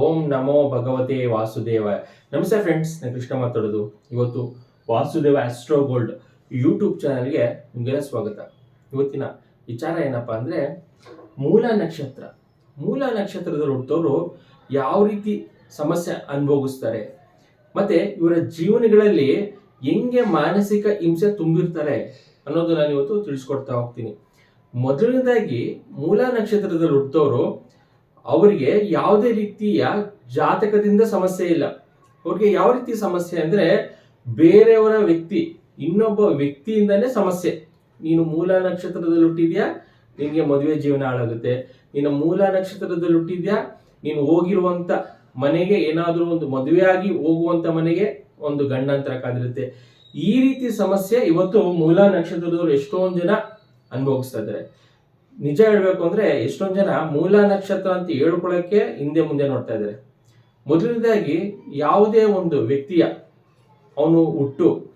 ಓಂ ನಮೋ ಭಗವತೆ ವಾಸುದೇವ. ನಮಸ್ತೆ ಫ್ರೆಂಡ್ಸ್ ನಾನು ಕೃಷ್ಣ ಮಾತಾಡೋದು. ಇವತ್ತು ವಾಸುದೇವ ಆಸ್ಟ್ರೋ ಗೋಲ್ಡ್ ಯೂಟ್ಯೂಬ್ ಚಾನಲ್ಗೆ ನಿಮಗೆಲ್ಲ ಸ್ವಾಗತ. ಇವತ್ತಿನ ವಿಚಾರ ಏನಪ್ಪ ಅಂದರೆ, ಮೂಲ ನಕ್ಷತ್ರ. ಮೂಲ ನಕ್ಷತ್ರದಲ್ಲಿ ಹುಟ್ಟೋರು ಯಾವ ರೀತಿ ಸಮಸ್ಯೆ ಅನುಭವಿಸ್ತಾರೆ, ಮತ್ತೆ ಇವರ ಜೀವನಗಳಲ್ಲಿ ಹೆಂಗೆ ಮಾನಸಿಕ ಹಿಂಸೆ ತುಂಬಿರ್ತಾರೆ ಅನ್ನೋದು ನಾನು ಇವತ್ತು ತಿಳಿಸ್ಕೊಡ್ತಾ ಹೋಗ್ತೀನಿ. ಮೊದಲನೇದಾಗಿ ಮೂಲ ನಕ್ಷತ್ರದಲ್ಲಿ ಹುಟ್ಟೋರು ಅವರಿಗೆ ಯಾವುದೇ ರೀತಿಯ ಜಾತಕದಿಂದ ಸಮಸ್ಯೆ ಇಲ್ಲ. ಅವ್ರಿಗೆ ಯಾವ ರೀತಿ ಸಮಸ್ಯೆ ಅಂದ್ರೆ ಬೇರೆಯವರ ವ್ಯಕ್ತಿ, ಇನ್ನೊಬ್ಬ ವ್ಯಕ್ತಿಯಿಂದನೇ ಸಮಸ್ಯೆ. ನೀನು ಮೂಲ ನಕ್ಷತ್ರದಲ್ಲಿ ಹುಟ್ಟಿದ್ಯಾ? ನಿನಗೆ ಮದುವೆ ಜೀವನ ಹಾಳಾಗುತ್ತೆ. ನಿನ್ನ ಮೂಲ ನಕ್ಷತ್ರದಲ್ಲಿ ಹುಟ್ಟಿದ್ಯಾ? ನೀನು ಹೋಗಿರುವಂತ ಮನೆಗೆ ಏನಾದರೂ ಒಂದು ಮದುವೆ ಆಗಿ ಹೋಗುವಂತ ಮನೆಗೆ ಒಂದು ಗಂಡಾಂತರ ಕಾದಿರುತ್ತೆ. ಈ ರೀತಿ ಸಮಸ್ಯೆ ಇವತ್ತು ಮೂಲ ನಕ್ಷತ್ರದವರು ಎಷ್ಟೊಂದು ಜನ ಅನುಭವಿಸ್ತಾ ಇದ್ದಾರೆ. ನಿಜ ಹೇಳಬೇಕು ಅಂದ್ರೆ ಎಷ್ಟೊಂದು ಜನ ಮೂಲ ನಕ್ಷತ್ರ ಅಂತ ಹೇಳ್ಕೊಳ್ಳೋಕ್ಕೆ ಹಿಂದೆ ಮುಂದೆ ನೋಡ್ತಾ ಇದ್ದಾರೆ ಮೊದಲನೇದಾಗಿ ಯಾವುದೇ ಒಂದು ವ್ಯಕ್ತಿಯ ಅವನು ಹುಟ್ಟು,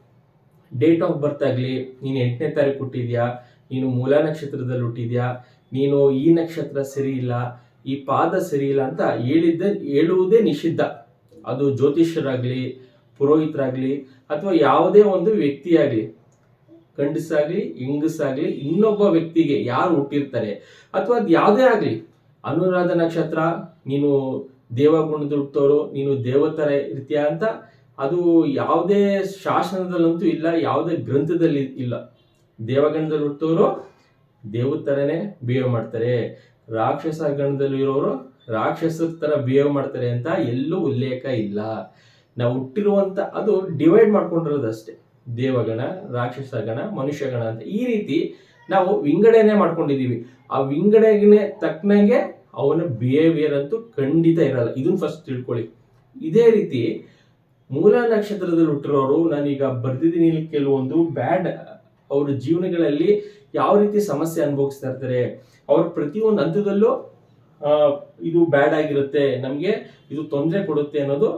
ಡೇಟ್ ಆಫ್ ಬರ್ತ್ ಆಗಲಿ, ನೀನು ಎಂಟನೇ ತಾರೀಕು ಹುಟ್ಟಿದ್ಯಾ, ನೀನು ಮೂಲ ನಕ್ಷತ್ರದಲ್ಲಿ ಹುಟ್ಟಿದ್ಯಾ, ನೀನು ಈ ನಕ್ಷತ್ರ ಸರಿ ಇಲ್ಲ, ಈ ಪಾದ ಸರಿ ಇಲ್ಲ ಅಂತ ಹೇಳಿದ್ದ, ಹೇಳುವುದೇ ನಿಷಿದ್ಧ. ಅದು ಜ್ಯೋತಿಷ್ಯರಾಗಲಿ, ಪುರೋಹಿತರಾಗ್ಲಿ, ಅಥವಾ ಯಾವುದೇ ಒಂದು ವ್ಯಕ್ತಿಯಾಗ್ಲಿ. ಗಂಡಸಾಗ್ಲಿ ಹೆಂಗಸಾಗ್ಲಿ ಇನ್ನೊಬ್ಬ ವ್ಯಕ್ತಿಗೆ ಯಾರು ಹುಟ್ಟಿರ್ತಾರೆ? ಅಥವಾ ಅದು ಯಾವುದೇ ಆಗಲಿ, ಅನುರಾಧ ನಕ್ಷತ್ರ, ನೀನು ದೇವಗುಣದ ಹುಟ್ಟೋರು ನೀನು ದೇವತರ ಇರ್ತೀಯ ಅಂತ ಅದು ಯಾವುದೇ ಶಾಸನದಲ್ಲಂತೂ ಇಲ್ಲ, ಯಾವುದೇ ಗ್ರಂಥದಲ್ಲಿ ಇಲ್ಲ. ದೇವಗಣದಲ್ಲಿ ಹುಟ್ಟೋರು ದೇವತರನೇ ಬಿಹೇವ್ ಮಾಡ್ತಾರೆ. ರಾಕ್ಷಸ ಗಣದಲ್ಲಿ ಇರೋರು ರಾಕ್ಷಸ ಥರ ಬಿಹೇವ್ ಮಾಡ್ತಾರೆ ಅಂತ ಎಲ್ಲೂ ಉಲ್ಲೇಖ ಇಲ್ಲ. ನಾವು ಹುಟ್ಟಿರುವಂಥ ಅದು ಡಿವೈಡ್ ಮಾಡ್ಕೊಂಡಿರೋದು ಅಷ್ಟೇ. ದೇವಗಣ ರಾಕ್ಷಸ ಗಣ ಮನುಷ್ಯ ಗಣ ಅಂತ ಈ ರೀತಿ ನಾವು ವಿಂಗಡಣೆ ಮಾಡ್ಕೊಂಡಿದೀವಿ ಆ ವಿಂಗಡಣೆಗೆ ತಕ್ಕನಾಗೆ ಅವನ ಬಿಹೇವಿಯರ್ ಅಂತೂ ಖಂಡಿತ ಇರಲ್ಲ. ಇದನ್ನ ಫಸ್ಟ್ ತಿಳ್ಕೊಳ್ಳಿ. ಇದೇ ರೀತಿ ಮೂಲ ನಕ್ಷತ್ರದಲ್ಲಿ ಹುಟ್ಟಿರೋರು, ನಾನೀಗ ಬರ್ದಿದ್ದೀನಿ ಕೆಲವೊಂದು ಬ್ಯಾಡ್ ಅವ್ರ ಜೀವನಗಳಲ್ಲಿ ಯಾವ ರೀತಿ ಸಮಸ್ಯೆ ಅನುಭವಿಸ್ತಾ ಇರ್ತಾರೆ, ಅವ್ರ ಪ್ರತಿಯೊಂದು ಹಂತದಲ್ಲೂ ಇದು ಬ್ಯಾಡ್ ಆಗಿರುತ್ತೆ, ನಮಗೆ ಇದು ತೊಂದರೆ ಕೊಡುತ್ತೆ ಅನ್ನೋದು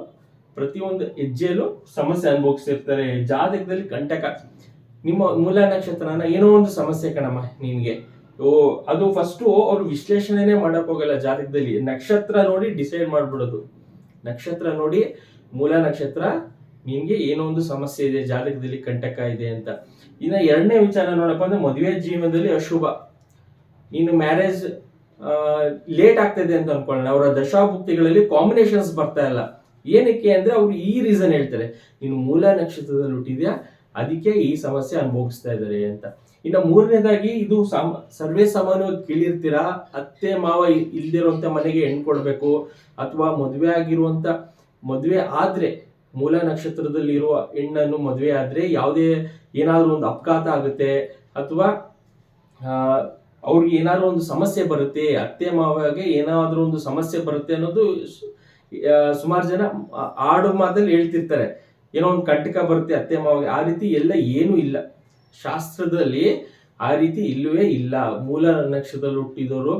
ಪ್ರತಿಯೊಂದು ಹೆಜ್ಜೆಯಲ್ಲೂ ಸಮಸ್ಯೆ ಅನುಭವಿಸ್ತಿರ್ತಾರೆ. ಜಾತಕದಲ್ಲಿ ಕಂಟಕ. ನಿಮ್ಮ ಮೂಲ ನಕ್ಷತ್ರನ ಏನೋ ಒಂದು ಸಮಸ್ಯೆ ಕಣಮ್ಮ ನಿಮಗೆ ಓ, ಅದು ಫಸ್ಟು ಅವ್ರು ವಿಶ್ಲೇಷಣೆನೇ ಮಾಡಕ್ ಹೋಗಲ್ಲ ಜಾತಕದಲ್ಲಿ. ನಕ್ಷತ್ರ ನೋಡಿ ಡಿಸೈಡ್ ಮಾಡ್ಬಿಡೋದು. ನಕ್ಷತ್ರ ನೋಡಿ ಮೂಲ ನಕ್ಷತ್ರ ನಿಮ್ಗೆ ಏನೋ ಒಂದು ಸಮಸ್ಯೆ ಇದೆ, ಜಾತಕದಲ್ಲಿ ಕಂಟಕ ಇದೆ ಅಂತ. ಇನ್ನ ಎರಡನೇ ವಿಚಾರ ನೋಡಪ್ಪ ಅಂದ್ರೆ ಮದುವೆ ಜೀವನದಲ್ಲಿ ಅಶುಭ. ನೀನು ಮ್ಯಾರೇಜ್ ಲೇಟ್ ಆಗ್ತದೆ ಅಂತ ಅನ್ಕೊಳ್ಳೋಣ. ಅವರ ದಶಾಭುಕ್ತಿಗಳಲ್ಲಿ ಕಾಂಬಿನೇಷನ್ಸ್ ಬರ್ತಾ ಇಲ್ಲ. ಏನಕ್ಕೆ ಅಂದ್ರೆ ಅವ್ರು ಈ ರೀಸನ್ ಹೇಳ್ತಾರೆ. ನೀನು ಮೂಲ ನಕ್ಷತ್ರದಲ್ಲಿ ಹುಟ್ಟಿದ್ಯಾ? ಅದಕ್ಕೆ ಈ ಸಮಸ್ಯೆ ಅನುಭವಿಸ್ತಾ ಇದ್ದಾರೆ ಅಂತ. ಇನ್ನು ಮೂರನೇದಾಗಿ ಇದು ಸಾಮ, ಸರ್ವೇ ಸಾಮಾನ್ಯವಾಗಿ ಕೇಳಿರ್ತೀರಾ? ಅತ್ತೆ, ಮಾವ ಇಲ್ದಿರುವಂಥ ಮನೆಗೆ ಹೆಣ್ಣು ಕೊಡಬೇಕು ಅಥವಾ ಮದುವೆ ಆಗಿರುವಂಥ, ಮದುವೆ ಆದ್ರೆ ಮೂಲ ನಕ್ಷತ್ರದಲ್ಲಿ ಇರುವ ಹೆಣ್ಣನ್ನು ಮದುವೆ ಆದ್ರೆ ಯಾವುದೇ ಏನಾದರೂ ಒಂದು ಅಪಘಾತ ಆಗುತ್ತೆ ಅಥವಾ ಅವ್ರಿಗೆ ಏನಾದ್ರು ಒಂದು ಸಮಸ್ಯೆ ಬರುತ್ತೆ, ಅತ್ತೆ, ಮಾವಗೆ ಏನಾದರೂ ಒಂದು ಸಮಸ್ಯೆ ಬರುತ್ತೆ ಅನ್ನೋದು ಸುಮಾರು ಜನ ಆಡು ಮಾತಲ್ಲಿ ಹೇಳ್ತಿರ್ತಾರೆ. ಏನೋ ಒಂದು ಕಂಟಕ ಬರುತ್ತೆ ಅತ್ತೆ ಮಾವಿಗೆ, ಆ ರೀತಿ ಎಲ್ಲ ಏನೂ ಇಲ್ಲ. ಶಾಸ್ತ್ರದಲ್ಲಿ ಆ ರೀತಿ ಇಲ್ಲವೇ ಇಲ್ಲ. ಮೂಲ ನಕ್ಷತ್ರದಲ್ಲಿ ಹುಟ್ಟಿದವರು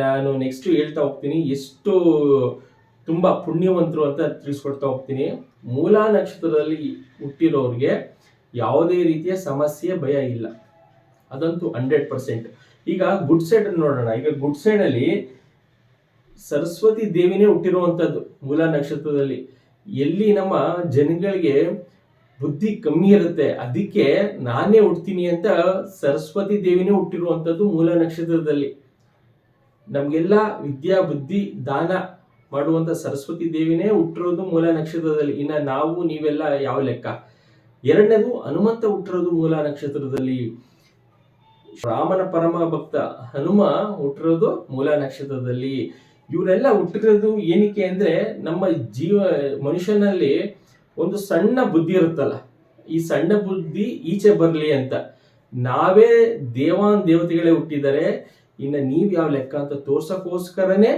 ನಾನು ನೆಕ್ಸ್ಟ್ ಹೇಳ್ತಾ ಹೋಗ್ತೀನಿ. ಎಷ್ಟು ತುಂಬಾ ಪುಣ್ಯವಂತರು ಅಂತ ತಿಳಿಸ್ಕೊಡ್ತಾ ಹೋಗ್ತೀನಿ. ಮೂಲ ನಕ್ಷತ್ರದಲ್ಲಿ ಹುಟ್ಟಿರೋರಿಗೆ ಯಾವುದೇ ರೀತಿಯ ಸಮಸ್ಯೆ, ಭಯ ಇಲ್ಲ. ಅದಂತೂ ಹಂಡ್ರೆಡ್ ಪರ್ಸೆಂಟ್ ಈಗ ಗುಡ್ ಸೈಡ್ ನೋಡೋಣ. ಈಗ ಗುಡ್ ಸೈಡ್ ಅಲ್ಲಿ ಸರಸ್ವತಿ ದೇವಿನೇ ಹುಟ್ಟಿರುವಂಥದ್ದು ಮೂಲ ನಕ್ಷತ್ರದಲ್ಲಿ. ಎಲ್ಲಿ ನಮ್ಮ ಜನಗಳಿಗೆ ಬುದ್ಧಿ ಕಮ್ಮಿ ಇರುತ್ತೆ, ಅದಕ್ಕೆ ನಾನೇ ಹುಡ್ತೀನಿ ಅಂತ ಸರಸ್ವತಿ ದೇವಿನೇ ಹುಟ್ಟಿರುವಂಥದ್ದು ಮೂಲ ನಕ್ಷತ್ರದಲ್ಲಿ. ನಮಗೆಲ್ಲ ವಿದ್ಯಾ, ಬುದ್ಧಿ, ದಾನ ಮಾಡುವಂಥ ಸರಸ್ವತಿ ದೇವಿನೇ ಹುಟ್ಟಿರೋದು ಮೂಲ ನಕ್ಷತ್ರದಲ್ಲಿ. ಇನ್ನು ನಾವು, ನೀವೆಲ್ಲ ಯಾವ ಲೆಕ್ಕ? ಎರಡನೇದು ಹನುಮಂತ ಹುಟ್ಟಿರೋದು ಮೂಲ ನಕ್ಷತ್ರದಲ್ಲಿ. ರಾಮನ ಪರಮ ಭಕ್ತ ಹನುಮ ಹುಟ್ಟಿರೋದು ಮೂಲ ನಕ್ಷತ್ರದಲ್ಲಿ. ಇವರೆಲ್ಲ ಹುಟ್ಟಿರೋದು ಏನಕ್ಕೆ ಅಂದ್ರೆ ನಮ್ಮ ಜೀವ ಮನುಷ್ಯನಲ್ಲಿ ಒಂದು ಸಣ್ಣ ಬುದ್ಧಿ ಇರುತ್ತಲ್ಲ. ಈ ಸಣ್ಣ ಬುದ್ಧಿ ಈಚೆ ಬರಲಿ ಅಂತ. ನಾವೇ ದೇವಾನ್ ದೇವತೆಗಳೇ ಹುಟ್ಟಿದ್ದಾರೆ ಇನ್ನ ನೀವ್ ಯಾವ ಲೆಕ್ಕ ಅಂತ ತೋರ್ಸಕ್ಕೋಸ್ಕರನೇ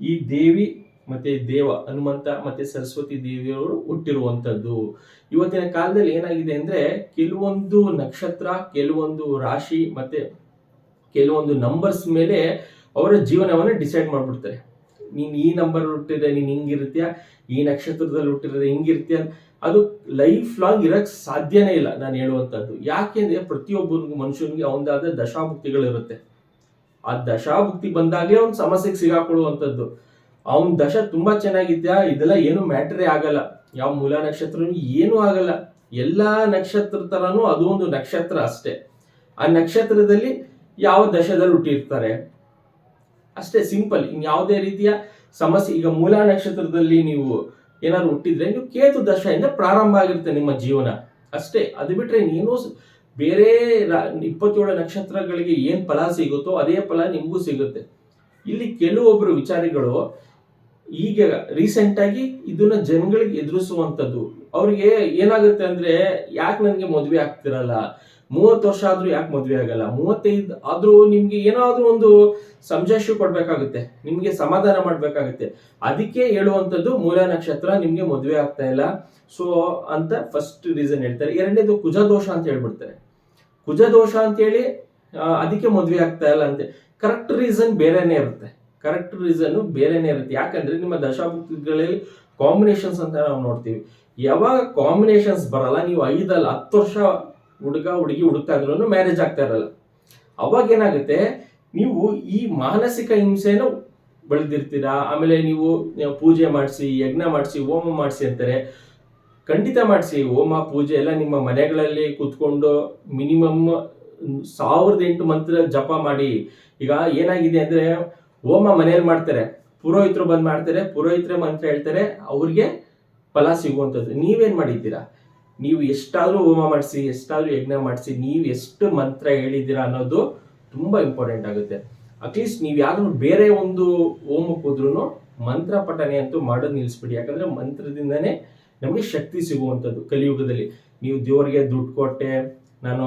ಈ ದೇವಿ ಮತ್ತೆ ದೇವ ಹನುಮಂತ ಮತ್ತೆ ಸರಸ್ವತಿ ದೇವಿಯವರು ಹುಟ್ಟಿರುವಂತದ್ದು ಇವತ್ತಿನ ಕಾಲದಲ್ಲಿ ಏನಾಗಿದೆ ಅಂದ್ರೆ ಕೆಲವೊಂದು ನಕ್ಷತ್ರ, ಕೆಲವೊಂದು ರಾಶಿ ಮತ್ತೆ ಕೆಲವೊಂದು ನಂಬರ್ಸ್ ಮೇಲೆ ಅವರ ಜೀವನವನ್ನು ಡಿಸೈಡ್ ಮಾಡ್ಬಿಡ್ತಾರೆ. ನೀನು ಈ ನಂಬರ್ ಹುಟ್ಟಿದ್ರೆ ನೀನು ಹಿಂಗಿರ್ತೀಯ? ಈ ನಕ್ಷತ್ರದಲ್ಲಿ ಹುಟ್ಟಿದ್ರೆ ಹಿಂಗಿರ್ತೀಯ? ಅದು ಲೈಫ್ ಲಾಂಗ್ ಇರಕ್ ಸಾಧ್ಯನೇ ಇಲ್ಲ ನಾನು ಹೇಳುವಂಥದ್ದು ಯಾಕೆಂದ್ರೆ ಪ್ರತಿಯೊಬ್ಬನಿಗೂ ಮನುಷ್ಯನಿಗೆ ಅವನದಾದ ದಶಾಭುಕ್ತಿಗಳಿರುತ್ತೆ. ಆ ದಶಾಭುಕ್ತಿ ಬಂದಾಗಲೇ ಅವ್ನ ಸಮಸ್ಯೆಗೆ ಸಿಗಾಕೊಳ್ಳುವಂಥದ್ದು ಅವನ ದಶ ತುಂಬಾ ಚೆನ್ನಾಗಿದ್ಯಾ ಇದೆಲ್ಲ ಏನು ಮ್ಯಾಟ್ರೇ ಆಗಲ್ಲ. ಯಾವ ಮೂಲ ನಕ್ಷತ್ರ ಏನೂ ಆಗಲ್ಲ. ಎಲ್ಲಾ ನಕ್ಷತ್ರ ತರನು ಅದು ಒಂದು ನಕ್ಷತ್ರ ಅಷ್ಟೇ. ಆ ನಕ್ಷತ್ರದಲ್ಲಿ ಯಾವ ದಶದಲ್ಲಿ ಹುಟ್ಟಿರ್ತಾರೆ? ಅಷ್ಟೇ ಸಿಂಪಲ್, ಇನ್ ಯಾವುದೇ ರೀತಿಯ ಸಮಸ್ಯೆ, ಈಗ ಮೂಲ ನಕ್ಷತ್ರದಲ್ಲಿ ನೀವು ಏನಾದ್ರು ಹುಟ್ಟಿದ್ರೆ ನೀವು ಕೇತು ದಶೆಯಿಂದ ಪ್ರಾರಂಭ ಆಗಿರುತ್ತೆ ನಿಮ್ಮ ಜೀವನ. ಅಷ್ಟೇ, ಅದು ಬಿಟ್ರೆ ನೀನು ಬೇರೆ ಇಪ್ಪತ್ತೇಳು ನಕ್ಷತ್ರಗಳಿಗೆ ಏನು ಫಲ ಸಿಗುತ್ತೋ ಅದೇ ಫಲ ನಿಮಗೂ ಸಿಗುತ್ತೆ. ಇಲ್ಲಿ ಕೆಲವೊಬ್ಬರು ವಿಚಾರಿಗಳು ಈಗ ರೀಸೆಂಟ್ ಆಗಿ ಇದನ್ನ ಜನಗಳಿಗೆ ಎದುರಿಸುವಂಥದ್ದು ಅವ್ರಿಗೆ ಏನಾಗುತ್ತೆ ಅಂದ್ರೆ, ಯಾಕೆ ನನಗೆ ಮದುವೆ ಆಗ್ತಿರಲ್ಲ? ಮೂವತ್ತು ವರ್ಷ ಆದ್ರೂ ಯಾಕೆ ಮದುವೆ ಆಗಲ್ಲ? ಮೂವತ್ತೈದು ಆದ್ರೂ ನಿಮ್ಗೆ ಏನಾದ್ರೂ ಒಂದು ಸಂಜಾಶು ಕೊಡ್ಬೇಕಾಗುತ್ತೆ. ನಿಮ್ಗೆ ಸಮಾಧಾನ ಮಾಡ್ಬೇಕಾಗುತ್ತೆ. ಅದಕ್ಕೆ ಹೇಳುವಂಥದ್ದು ಮೂಲ ನಕ್ಷತ್ರ ನಿಮ್ಗೆ ಮದುವೆ ಆಗ್ತಾ ಇಲ್ಲ. ಸೊ ಅಂತ ಫಸ್ಟ್ ರೀಸನ್ ಹೇಳ್ತಾರೆ. ಎರಡನೇದು ಕುಜ ದೋಷ ಅಂತ ಹೇಳ್ಬಿಡ್ತಾರೆ. ಕುಜ ದೋಷ ಅಂತೇಳಿ ಅದಕ್ಕೆ ಮದುವೆ ಆಗ್ತಾ ಇಲ್ಲ ಅಂತ ಕರೆಕ್ಟ್ ರೀಸನ್ ಬೇರೆನೇ ಇರುತ್ತೆ. ಕರೆಕ್ಟ್ ರೀಸನ್ ಬೇರೆನೇ ಇರುತ್ತೆ. ಯಾಕಂದ್ರೆ ನಿಮ್ಮ ದಶಾಭುಕ್ತಿಗಳಲ್ಲಿ ಕಾಂಬಿನೇಷನ್ಸ್ ಅಂತ ನಾವು ನೋಡ್ತೀವಿ. ಯಾವಾಗ ಕಾಂಬಿನೇಷನ್ಸ್ ಬರಲ್ಲ, ನೀವು ಐದಲ್ಲ ಹತ್ತು ವರ್ಷ ಹುಡುಗ, ಹುಡುಗಿ ಹುಡುಕ್ತಾ ಇದ್ರು ಮ್ಯಾರೇಜ್ ಆಗ್ತಾ ಇರಲ್ಲ. ಅವಾಗ ಏನಾಗುತ್ತೆ? ನೀವು ಈ ಮಾನಸಿಕ ಹಿಂಸೆನ ಬೆಳೆದಿರ್ತೀರಾ? ಆಮೇಲೆ ನೀವು ಪೂಜೆ ಮಾಡಿಸಿ, ಯಜ್ಞ ಮಾಡಿಸಿ, ಹೋಮ ಮಾಡಿಸಿ ಅಂತಾರೆ. ಖಂಡಿತ ಮಾಡಿಸಿ. ಹೋಮ, ಪೂಜೆ ಎಲ್ಲ ನಿಮ್ಮ ಮನೆಗಳಲ್ಲಿ ಕೂತ್ಕೊಂಡು ಮಿನಿಮಮ್ ಸಾವಿರದ ಎಂಟು ಮಂತ್ರ ಜಪ ಮಾಡಿ. ಈಗ ಏನಾಗಿದೆ ಅಂದ್ರೆ ಹೋಮ ಮನೆಯಲ್ಲಿ ಮಾಡ್ತಾರೆ. ಪುರೋಹಿತರು ಬಂದ್ ಮಾಡ್ತಾರೆ. ಪುರೋಹಿತರ ಮಂತ್ರ ಹೇಳ್ತಾರೆ. ಅವ್ರಿಗೆ ಫಲ ಸಿಗುವಂಥದ್ದು. ನೀವೇನು ಮಾಡಿದ್ದೀರಾ? ನೀವು ಎಷ್ಟಾದ್ರೂ ಹೋಮ ಮಾಡಿಸಿ, ಎಷ್ಟಾದ್ರೂ ಯಜ್ಞ ಮಾಡಿಸಿ, ನೀವು ಎಷ್ಟು ಮಂತ್ರ ಹೇಳಿದ್ದೀರಾ ಅನ್ನೋದು ತುಂಬಾ ಇಂಪಾರ್ಟೆಂಟ್ ಆಗುತ್ತೆ. ಅಟ್ಲೀಸ್ಟ್ ನೀವು ಯಾರು ಬೇರೆ ಒಂದು ಹೋಮಕ್ಕೆ ಹೋದ್ರೂ ಮಂತ್ರ ಪಠನೆ ಅಂತೂ ಮಾಡೋದು ನಿಲ್ಲಿಸ್ಬಿಡಿ ಯಾಕಂದ್ರೆ ಮಂತ್ರದಿಂದನೇ ನಮಗೆ ಶಕ್ತಿ ಸಿಗುವಂಥದ್ದು ಕಲಿಯುಗದಲ್ಲಿ. ನೀವು ದೇವರಿಗೆ ದುಡ್ಡು ಕೊಟ್ಟೆ, ನಾನು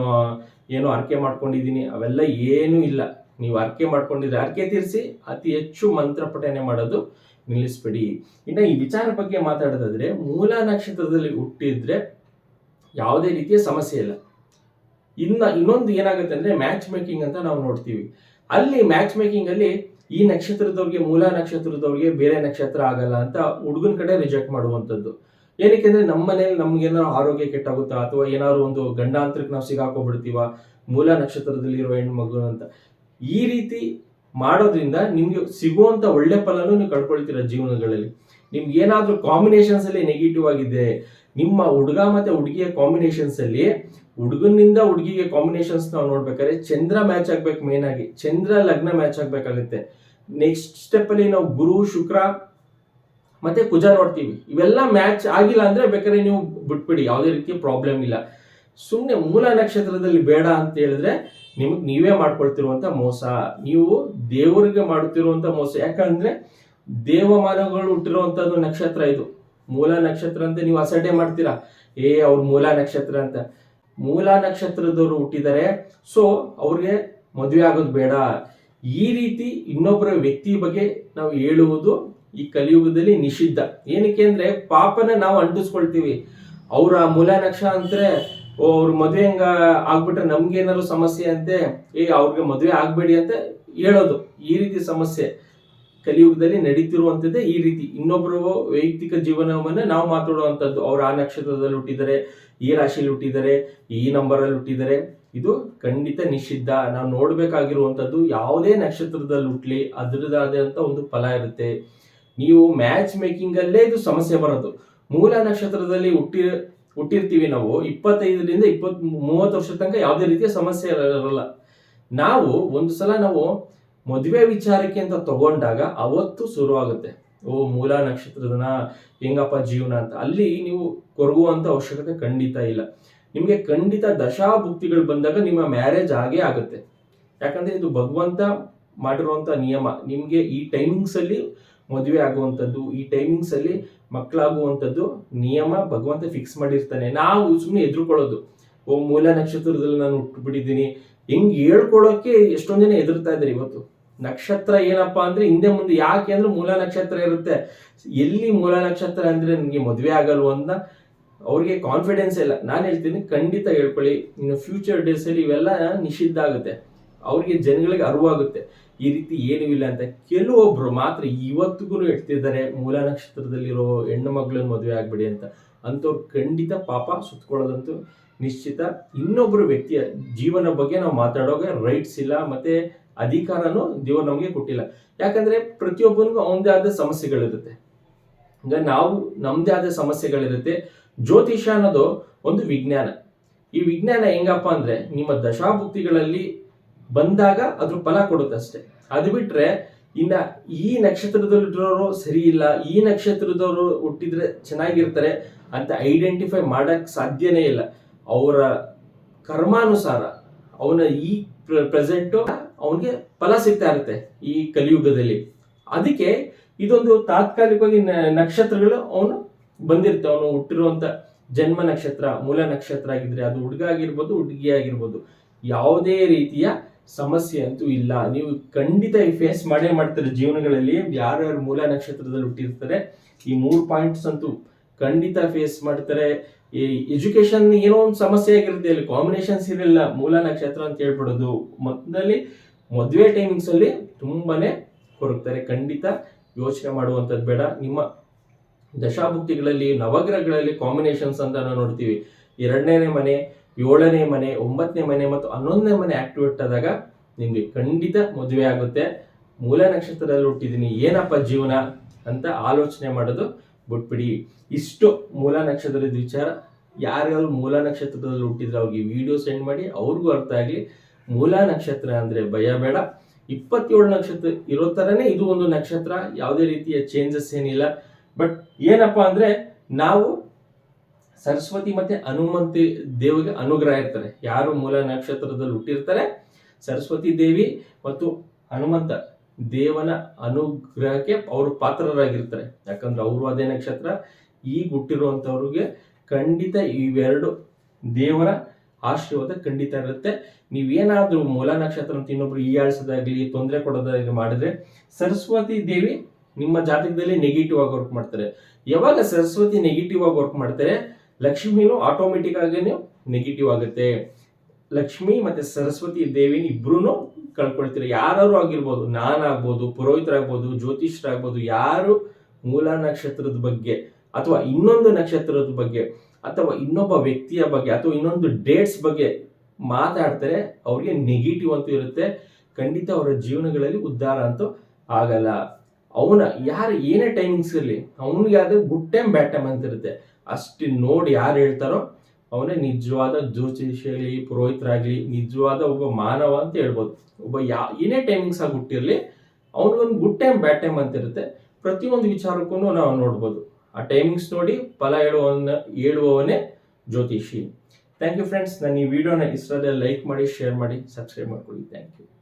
ಏನು ಅರ್ಕೆ ಮಾಡ್ಕೊಂಡಿದ್ದೀನಿ, ಅವೆಲ್ಲ ಏನೂ ಇಲ್ಲ. ನೀವು ಅರ್ಕೆ ಮಾಡ್ಕೊಂಡಿದ್ರೆ ಅರ್ಕೆ ತೀರಿಸಿ ಅತಿ ಹೆಚ್ಚು ಮಂತ್ರ ಪಠನೆ ಮಾಡೋದು ನಿಲ್ಲಿಸ್ಬಿಡಿ. ಇನ್ನು ಈ ವಿಚಾರ ಬಗ್ಗೆ ಮಾತಾಡೋದಾದ್ರೆ, ಮೂಲ ನಕ್ಷತ್ರದಲ್ಲಿ ಹುಟ್ಟಿದ್ರೆ ಯಾವುದೇ ರೀತಿಯ ಸಮಸ್ಯೆ ಇಲ್ಲ. ಇನ್ನ ಇನ್ನೊಂದು ಏನಾಗುತ್ತೆ ಅಂದ್ರೆ ಮ್ಯಾಚ್ ಮೇಕಿಂಗ್ ಅಂತ ನಾವು ನೋಡ್ತೀವಿ. ಅಲ್ಲಿ ಮ್ಯಾಚ್ ಮೇಕಿಂಗ್ ಅಲ್ಲಿ ಈ ನಕ್ಷತ್ರದವ್ರಿಗೆ ಮೂಲ ನಕ್ಷತ್ರದವ್ರಿಗೆ ಬೇರೆ ನಕ್ಷತ್ರ ಆಗಲ್ಲ ಅಂತ ಹುಡುಗನ ಕಡೆ ರಿಜೆಕ್ಟ್ ಮಾಡುವಂಥದ್ದು. ಏನಕ್ಕೆ ಅಂದರೆ ನಮ್ಮ ಮನೇಲಿ ನಮ್ಗೆ ಏನಾದ್ರು ಆರೋಗ್ಯ ಕೆಟ್ಟಾಗುತ್ತಾ ಅಥವಾ ಏನಾದ್ರು ಒಂದು ಗಂಡಾಂತರಕ್ಕೆ ನಾವು ಸಿಗಾಕೋಬಿಡ್ತೀವ? ಮೂಲ ನಕ್ಷತ್ರದಲ್ಲಿ ಇರೋ ಹೆಣ್ಣು ಮಗು ಅಂತ. ಈ ರೀತಿ ಮಾಡೋದ್ರಿಂದ ನಿಮ್ಗೆ ಸಿಗುವಂತ ಒಳ್ಳೆ ಫಲನೂ ನೀವು ಕಳ್ಕೊಳ್ತೀರ ಜೀವನಗಳಲ್ಲಿ. ನಿಮ್ಗೆ ಏನಾದರೂ ಕಾಂಬಿನೇಷನ್ಸ್ ಅಲ್ಲಿ ನೆಗೆಟಿವ್ ಆಗಿದೆ ನಿಮ್ಮ ಹುಡುಗ ಮತ್ತೆ ಹುಡುಗಿಯ ಕಾಂಬಿನೇಷನ್ಸ್ ಅಲ್ಲಿ ಹುಡುಗನಿಂದ ಹುಡುಗಿಗೆ ಕಾಂಬಿನೇಷನ್ಸ್ ನಾವು ನೋಡ್ಬೇಕಾದ್ರೆ ಚಂದ್ರ ಮ್ಯಾಚ್ ಆಗ್ಬೇಕು ಮೇನ್ ಆಗಿ. ಚಂದ್ರ ಲಗ್ನ ಮ್ಯಾಚ್ ಆಗ್ಬೇಕಾಗುತ್ತೆ. ನೆಕ್ಸ್ಟ್ ಸ್ಟೆಪ್ ಅಲ್ಲಿ ನಾವು ಗುರು, ಶುಕ್ರ ಮತ್ತೆ ಕುಜ ನೋಡ್ತೀವಿ. ಇವೆಲ್ಲ ಮ್ಯಾಚ್ ಆಗಿಲ್ಲ ಅಂದ್ರೆ ಬೇಕಾದ್ರೆ ನೀವು ಬಿಟ್ಬಿಡಿ. ಯಾವುದೇ ರೀತಿಯ ಪ್ರಾಬ್ಲಮ್ ಇಲ್ಲ. ಸುಮ್ಮನೆ ಮೂಲ ನಕ್ಷತ್ರದಲ್ಲಿ ಬೇಡ ಅಂತ ಹೇಳಿದ್ರೆ ನಿಮಗೆ ನೀವೇ ಮಾಡ್ಕೊಳ್ತಿರುವಂತ ಮೋಸ. ನೀವು ದೇವರಿಗೆ ಮಾಡುತ್ತಿರುವಂತ ಮೋಸ. ಯಾಕಂದ್ರೆ ದೇವಮಾನಗಳು ಹುಟ್ಟಿರುವಂತದ್ದು ನಕ್ಷತ್ರ ಇದು. ಮೂಲ ನಕ್ಷತ್ರ ಅಂತ ನೀವು ಅಸಡ್ಡೆ ಮಾಡ್ತೀರಾ? ಏ, ಅವ್ರ ಮೂಲ ನಕ್ಷತ್ರ ಅಂತ. ಮೂಲ ನಕ್ಷತ್ರದವರು ಹುಟ್ಟಿದ್ದಾರೆ ಸೊ ಅವ್ರಿಗೆ ಮದುವೆ ಆಗೋದು ಬೇಡ. ಈ ರೀತಿ ಇನ್ನೊಬ್ಬರ ವ್ಯಕ್ತಿ ಬಗ್ಗೆ ನಾವು ಹೇಳುವುದು ಈ ಕಲಿಯುಗದಲ್ಲಿ ನಿಷಿದ್ಧ. ಏನಕ್ಕೆ ಅಂದ್ರೆ ಪಾಪನ ನಾವು ಅಂಟಿಸ್ಕೊಳ್ತೀವಿ. ಅವರ ಮೂಲ ನಕ್ಷ ಅಂದ್ರೆ ಅವ್ರ ಮದುವೆ ಹಂಗ ಆಗ್ಬಿಟ್ರೆ ನಮ್ಗೆ ಏನಾದ್ರು ಸಮಸ್ಯೆ ಅಂತೆ, ಏ, ಅವ್ರಿಗೆ ಮದುವೆ ಆಗ್ಬೇಡಿ ಅಂತ ಹೇಳೋದು. ಈ ರೀತಿ ಸಮಸ್ಯೆ. ಕಲಿಯುಗದಲ್ಲಿ ನಡೀತಿರುವಂಥದ್ದೇ ಈ ರೀತಿ. ಇನ್ನೊಬ್ಬರು ವೈಯಕ್ತಿಕ ಜೀವನವನ್ನ ನಾವು ಮಾತಾಡುವಂತದ್ದು ಅವ್ರು ಆ ನಕ್ಷತ್ರದಲ್ಲಿ ಹುಟ್ಟಿದ್ದಾರೆ ಈ ರಾಶಿಯಲ್ಲಿ ಹುಟ್ಟಿದ್ದಾರೆ ಈ ನಂಬರ್ ಅಲ್ಲಿ ಹುಟ್ಟಿದ್ದಾರೆ ಇದು ಖಂಡಿತ ನಿಷಿದ್ಧ. ನಾವು ನೋಡ್ಬೇಕಾಗಿರುವಂತದ್ದು ಯಾವುದೇ ನಕ್ಷತ್ರದಲ್ಲಿ ಹುಟ್ಲಿ ಅದರದಾದಂಥ ಒಂದು ಫಲ ಇರುತ್ತೆ. ನೀವು ಮ್ಯಾಚ್ ಮೇಕಿಂಗ್ ಅಲ್ಲೇ ಇದು ಸಮಸ್ಯೆ ಬರೋದು. ಮೂಲ ನಕ್ಷತ್ರದಲ್ಲಿ ಹುಟ್ಟಿ, ಹುಟ್ಟಿರ್ತೀವಿ ನಾವು, ಇಪ್ಪತ್ತೈದರಿಂದ ಇಪ್ಪತ್ ಮೂವತ್ತು ವರ್ಷದ ತನಕ ಯಾವುದೇ ರೀತಿಯ ಸಮಸ್ಯೆ ಇರಲ್ಲ. ನಾವು ಒಂದು ಸಲ ನಾವು ಮದುವೆ ವಿಚಾರಕ್ಕೆ ಅಂತ ತಗೊಂಡಾಗ ಅವತ್ತು ಶುರು ಆಗುತ್ತೆ ಓ, ಮೂಲ ನಕ್ಷತ್ರದನ ಹೆಂಗಪ್ಪ ಜೀವನ ಅಂತ. ಅಲ್ಲಿ ನೀವು ಕೊರಗುವಂತ ಅವಶ್ಯಕತೆ ಖಂಡಿತ ಇಲ್ಲ. ನಿಮಗೆ ಖಂಡಿತ ದಶಾಭುಕ್ತಿಗಳು ಬಂದಾಗ ನಿಮ್ಮ ಮ್ಯಾರೇಜ್ ಆಗೇ ಆಗುತ್ತೆ. ಯಾಕಂದ್ರೆ ಇದು ಭಗವಂತ ಮಾಡಿರುವಂತ ನಿಯಮ. ನಿಮ್ಗೆ ಈ ಟೈಮಿಂಗ್ಸ್ ಅಲ್ಲಿ ಮದುವೆ ಆಗುವಂಥದ್ದು, ಈ ಟೈಮಿಂಗ್ಸ್ ಅಲ್ಲಿ ಮಕ್ಕಳಾಗುವಂಥದ್ದು ನಿಯಮ ಭಗವಂತ ಫಿಕ್ಸ್ ಮಾಡಿರ್ತಾನೆ. ನಾವು ಸುಮ್ಮನೆ ಎದುರುಕೊಳ್ಳೋದು. ಓ, ಮೂಲ ನಕ್ಷತ್ರದಲ್ಲಿ ನಾನು ಹುಟ್ಟುಬಿಟ್ಟಿದ್ದೀನಿ. ಹೆಂಗ್ ಹೇಳ್ಕೊಳ್ಳೋಕೆ ಎಷ್ಟೊಂದಿನ ಎದುರ್ತಾ ಇದ್ದಾರೆ ಇವತ್ತು. ನಕ್ಷತ್ರ ಏನಪ್ಪಾ ಅಂದ್ರೆ ಹಿಂದೆ ಮುಂದೆ ಯಾಕೆ ಅಂದ್ರೆ ಮೂಲ ನಕ್ಷತ್ರ ಇರುತ್ತೆ. ಎಲ್ಲಿ ಮೂಲ ನಕ್ಷತ್ರ ಅಂದ್ರೆ ನಿಮಗೆ ಮದುವೆ ಆಗಲ್ವ ಅಂತ ಅವ್ರಿಗೆ ಕಾನ್ಫಿಡೆನ್ಸ್ ಇಲ್ಲ. ನಾನು ಹೇಳ್ತೀನಿ, ಖಂಡಿತ ಹೇಳ್ಕೊಳ್ಳಿ, ಇನ್ನು ಫ್ಯೂಚರ್ ಡೇಸ್ ಅಲ್ಲಿ ಇವೆಲ್ಲ ನಿಷಿದ್ಧ ಆಗುತ್ತೆ. ಅವ್ರಿಗೆ ಜನಗಳಿಗೆ ಅರಿವಾಗುತ್ತೆ ಈ ರೀತಿ ಏನೂ ಇಲ್ಲ ಅಂತ. ಕೆಲವೊಬ್ರು ಮಾತ್ರ ಇವತ್ತಿಗೂ ಹೇಳ್ತಿದ್ದಾರೆ, ಮೂಲ ನಕ್ಷತ್ರದಲ್ಲಿರೋ ಹೆಣ್ಣು ಮಗಳನ್ನ ಮದುವೆ ಆಗ್ಬಿಡಿ ಅಂತ. ಅಂಥವ್ರು ಖಂಡಿತ ಪಾಪ ಸುತ್ಕೊಳ್ಳೋದಂತೂ ನಿಶ್ಚಿತ. ಇನ್ನೊಬ್ಬರು ವ್ಯಕ್ತಿಯ ಜೀವನ ಬಗ್ಗೆ ನಾವು ಮಾತಾಡೋಕೆ ರೈಟ್ಸ್ ಇಲ್ಲ, ಮತ್ತೆ ಅಧಿಕಾರನೂ ದೇವರು ನಮಗೆ ಕೊಟ್ಟಿಲ್ಲ. ಯಾಕಂದ್ರೆ ಪ್ರತಿಯೊಬ್ಬನಿಗೂ ಅವನದೇ ಆದ ಸಮಸ್ಯೆಗಳಿರುತ್ತೆ. ಈಗ ನಾವು ನಮ್ದೇ ಆದ ಸಮಸ್ಯೆಗಳಿರುತ್ತೆ. ಜ್ಯೋತಿಷ ಅನ್ನೋದು ಒಂದು ವಿಜ್ಞಾನ. ಈ ವಿಜ್ಞಾನ ಹೆಂಗಪ್ಪ ಅಂದ್ರೆ ನಿಮ್ಮ ದಶಾಭುಕ್ತಿಗಳಲ್ಲಿ ಬಂದಾಗ ಅದ್ರ ಫಲ ಕೊಡುತ್ತೆ ಅಷ್ಟೇ. ಅದು ಬಿಟ್ರೆ ಇನ್ನ ಈ ನಕ್ಷತ್ರದಲ್ಲಿರೋರು ಸರಿ ಇಲ್ಲ, ಈ ನಕ್ಷತ್ರದವರು ಹುಟ್ಟಿದ್ರೆ ಚೆನ್ನಾಗಿರ್ತಾರೆ ಅಂತ ಐಡೆಂಟಿಫೈ ಮಾಡಕ್ ಸಾಧ್ಯನೇ ಇಲ್ಲ. ಅವರ ಕರ್ಮಾನುಸಾರ ಅವನ ಈ ಪ್ರೆಸೆಂಟ್ ಅವನಿಗೆ ಫಲ ಸಿಗ್ತಾ ಇರುತ್ತೆ ಈ ಕಲಿಯುಗದಲ್ಲಿ. ಅದಕ್ಕೆ ಇದೊಂದು ತಾತ್ಕಾಲಿಕವಾಗಿ ನಕ್ಷತ್ರಗಳು ಅವನು ಬಂದಿರುತ್ತೆ. ಅವನು ಹುಟ್ಟಿರುವಂತ ಜನ್ಮ ನಕ್ಷತ್ರ, ಮೂಲ ನಕ್ಷತ್ರ ಆಗಿದ್ರೆ ಅದು ಹುಡುಗ ಆಗಿರ್ಬೋದು, ಹುಡುಗಿ ಆಗಿರ್ಬೋದು. ಯಾವುದೇ ರೀತಿಯ ಸಮಸ್ಯೆ ಅಂತೂ ಇಲ್ಲ. ನೀವು ಖಂಡಿತ ಈ ಫೇಸ್ ಮಾಡೇ ಮಾಡ್ತಾರೆ ಜೀವನಗಳಲ್ಲಿ. ಯಾರ್ಯಾರು ಮೂಲ ನಕ್ಷತ್ರದಲ್ಲಿ ಹುಟ್ಟಿರ್ತಾರೆ, ಈ ಮೂರು ಪಾಯಿಂಟ್ಸ್ ಅಂತೂ ಖಂಡಿತ ಫೇಸ್ ಮಾಡ್ತಾರೆ. ಈ ಎಜುಕೇಶನ್ ಏನೋ ಒಂದು ಸಮಸ್ಯೆ ಆಗಿರುತ್ತೆ. ಅಲ್ಲಿ ಕಾಂಬಿನೇಷನ್ಸ್ ಇರಲಿಲ್ಲ. ಮೂಲ ನಕ್ಷತ್ರ ಅಂತ ಹೇಳ್ಬಿಡೋದು. ಮೊದಲಲ್ಲಿ ಮದುವೆ ಟೈಮಿಂಗ್ಸ್ ಅಲ್ಲಿ ತುಂಬಾನೇ ಕೊರಗ್ತಾರೆ. ಖಂಡಿತ ಯೋಚನೆ ಮಾಡುವಂಥದ್ದು ಬೇಡ. ನಿಮ್ಮ ದಶಾಭುಕ್ತಿಗಳಲ್ಲಿ, ನವಗ್ರಹಗಳಲ್ಲಿ ಕಾಂಬಿನೇಷನ್ಸ್ ಅಂತ ನಾವು ನೋಡ್ತೀವಿ. ಎರಡನೇ ಮನೆ, ಏಳನೇ ಮನೆ, ಒಂಬತ್ತನೇ ಮನೆ ಮತ್ತು ಹನ್ನೊಂದನೇ ಮನೆ ಆಕ್ಟಿವೇಟ್ ಆದಾಗ ನಿಮಗೆ ಖಂಡಿತ ಮದುವೆ ಆಗುತ್ತೆ. ಮೂಲ ನಕ್ಷತ್ರದಲ್ಲಿ ಹುಟ್ಟಿದ್ದೀನಿ ಏನಪ್ಪ ಜೀವನ ಅಂತ ಆಲೋಚನೆ ಮಾಡೋದು ಬಿಟ್ಬಿಡಿ. ಇಷ್ಟು ಮೂಲ ನಕ್ಷತ್ರದ ವಿಚಾರ. ಯಾರ್ಯಾರು ಮೂಲ ನಕ್ಷತ್ರದಲ್ಲಿ ಹುಟ್ಟಿದ್ರೆ ಅವ್ರಿಗೆ ವಿಡಿಯೋ ಸೆಂಡ್ ಮಾಡಿ, ಅವ್ರಿಗೂ ಅರ್ಥ ಆಗಲಿ. ಮೂಲ ನಕ್ಷತ್ರ ಅಂದ್ರೆ ಭಯ ಬೇಡ. ಇಪ್ಪತ್ತೇಳು ನಕ್ಷತ್ರ ಇರೋ ಥರನೇ ಇದು ಒಂದು ನಕ್ಷತ್ರ. ಯಾವುದೇ ರೀತಿಯ ಚೇಂಜಸ್ ಏನಿಲ್ಲ. ಬಟ್ ಏನಪ್ಪಾ ಅಂದ್ರೆ ನಾವು ಸರಸ್ವತಿ ಮತ್ತೆ ಹನುಮಂತಿ ದೇವಿಗೆ ಅನುಗ್ರಹ ಇರ್ತಾರೆ. ಯಾರು ಮೂಲ ನಕ್ಷತ್ರದಲ್ಲಿ ಹುಟ್ಟಿರ್ತಾರೆ? ಸರಸ್ವತಿ ದೇವಿ ಮತ್ತು ಹನುಮಂತ ದೇವನ ಅನುಗ್ರಹಕ್ಕೆ ಅವರು ಪಾತ್ರರಾಗಿರ್ತಾರೆ. ಯಾಕಂದ್ರೆ ಅವರು ಅದೇ ನಕ್ಷತ್ರ. ಈಗ ಹುಟ್ಟಿರುವಂಥವ್ರಿಗೆ ಖಂಡಿತ ಇವೆರಡು ದೇವರ ಆಶೀರ್ವಾದ ಖಂಡಿತ ಇರುತ್ತೆ. ನೀವೇನಾದ್ರೂ ಮೂಲ ನಕ್ಷತ್ರ ಅಂತ ಇನ್ನೊಬ್ರು ಈಯಾಳಿಸೋದಾಗ್ಲಿ ತೊಂದರೆ ಕೊಡೋದಾಗ್ಲಿ ಮಾಡಿದ್ರೆ, ಸರಸ್ವತಿ ದೇವಿ ನಿಮ್ಮ ಜಾತಕದಲ್ಲಿ ನೆಗೆಟಿವ್ ಆಗಿ ವರ್ಕ್ ಮಾಡ್ತಾರೆ. ಯಾವಾಗ ಸರಸ್ವತಿ ನೆಗೆಟಿವ್ ಆಗಿ ವರ್ಕ್ ಮಾಡ್ತಾರೆ, ಲಕ್ಷ್ಮಿನೂ ಆಟೋಮೆಟಿಕ್ ಆಗಿ ನೆಗೆಟಿವ್ ಆಗುತ್ತೆ. ಲಕ್ಷ್ಮಿ ಮತ್ತೆ ಸರಸ್ವತಿ ದೇವಿನ ಇಬ್ರು ಕಳ್ಕೊಳ್ತೀರ. ಯಾರು ಆಗಿರ್ಬೋದು, ನಾನಾಗ್ಬೋದು, ಪುರೋಹಿತರಾಗ್ಬೋದು ಜ್ಯೋತಿಷ್ಯರಾಗ್ಬೋದು ಯಾರು ಮೂಲ ನಕ್ಷತ್ರದ ಬಗ್ಗೆ ಅಥವಾ ಇನ್ನೊಂದು ನಕ್ಷತ್ರದ ಬಗ್ಗೆ ಅಥವಾ ಇನ್ನೊಬ್ಬ ವ್ಯಕ್ತಿಯ ಬಗ್ಗೆ ಅಥವಾ ಇನ್ನೊಂದು ಡೇಟ್ಸ್ ಬಗ್ಗೆ ಮಾತಾಡ್ತಾರೆ, ಅವ್ರಿಗೆ ನೆಗೆಟಿವ್ ಅಂತೂ ಇರುತ್ತೆ. ಖಂಡಿತ ಅವರ ಜೀವನಗಳಲ್ಲಿ ಉದ್ಧಾರ ಅಂತೂ ಆಗಲ್ಲ. ಅವನ, ಯಾರು ಏನೇ ಟೈಮಿಂಗ್ಸ್ ಇರಲಿ, ಅವನಿಗೆ ಅದು ಗುಡ್ ಟೈಮ್ ಬ್ಯಾಡ್ ಟೈಮ್ ಅಂತ ಇರುತ್ತೆ ಅಷ್ಟು ನೋಡಿ ಯಾರು ಹೇಳ್ತಾರೋ, ಅವನೇ ನಿಜವಾದ ಜ್ಯೋತಿಷಿಯಾಗಲಿ, ಪುರೋಹಿತರಾಗಲಿ, ನಿಜವಾದ ಒಬ್ಬ ಮಾನವ ಅಂತ ಹೇಳ್ಬೋದು. ಒಬ್ಬ ಯಾ, ಏನೇ ಟೈಮಿಂಗ್ಸ್ ಆಗಿ ಹುಟ್ಟಿರಲಿ, ಅವನಿಗೊಂದು ಗುಡ್ ಟೈಮ್ ಬ್ಯಾಡ್ ಟೈಮ್ ಅಂತ ಇರುತ್ತೆ ಪ್ರತಿಯೊಂದು ವಿಚಾರಕ್ಕೂ ನಾವು ನೋಡ್ಬೋದು. ಆ ಟೈಮಿಂಗ್ಸ್ ನೋಡಿ ಫಲ ಹೇಳುವವನ್ನ ಹೇಳುವವನೇ ಜ್ಯೋತಿಷಿ. ಥ್ಯಾಂಕ್ ಯು ಫ್ರೆಂಡ್ಸ್ ನಾನು ಈ ವಿಡಿಯೋನ ಇಷ್ಟದಲ್ಲಿ ಲೈಕ್ ಮಾಡಿ ಶೇರ್ ಮಾಡಿ ಸಬ್ಸ್ಕ್ರೈಬ್ ಮಾಡ್ಕೊಳ್ಳಿ. Thank you